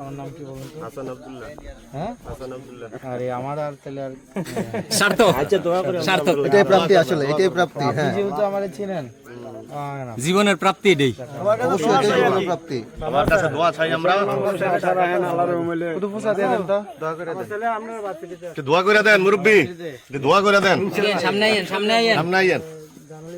আমার নাম কি বলুন? হাসান আব্দুল্লাহ। হ্যাঁ? হাসান আব্দুল্লাহ। আরে আমার আর তাহলে আর সার্থক। আচ্ছা দোয়া করে সার্থক। এটাই প্রাপ্তি আসলে এটাই প্রাপ্তি হ্যাঁ। যেহেতু আমার চিনেন জীবনের প্রাপ্তি এটাই। অবশ্যই এটাই জীবনের প্রাপ্তি। আমার কাছে দোয়া চাই আমরা। শুধু পোষা দেন তো। দয়া করে দেন। দোয়া করে দেন মুরব্বী। দোয়া করে দেন। সামনে আইয়েন সামনে আইয়েন। সামনে আইয়েন।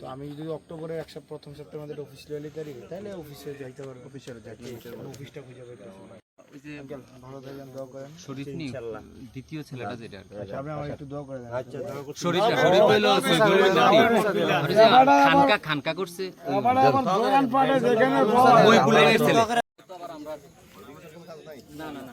তো আমি যদি অক্টোবরের এক সপ্তাহ প্রথম সপ্তাহের মধ্যে অফিস লইলে তারি তাহলে অফিসে যাইতে পারব। অফিসের অফিসটা খুঁজে পেতে ভালো থাকবেন দোয়া করেন। শরীফ নি দ্বিতীয় ছেলেটা যেটা। আচ্ছা, আপনি আমার একটু দোয়া করে দেন। আচ্ছা শরীফ না, শরীফ। আর যে খানকা খানকা করছে। ওই বুলাইনের ছেলে না না না।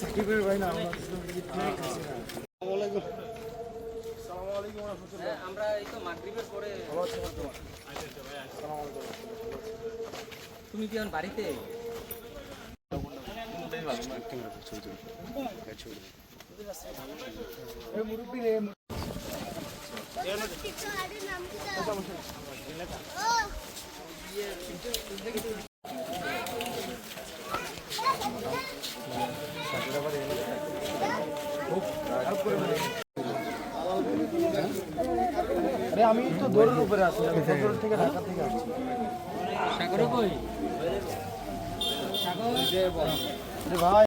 সাকিবের ভাই না আমরা আমরা এই তো মাগরিবের পরে তুমি কি এখন বাড়িতে? আরে আমি তো দৌড়ের উপরে আছি আমি থেকে ঢাকা থেকে আসছি। সাগর কই? সাগর ভাই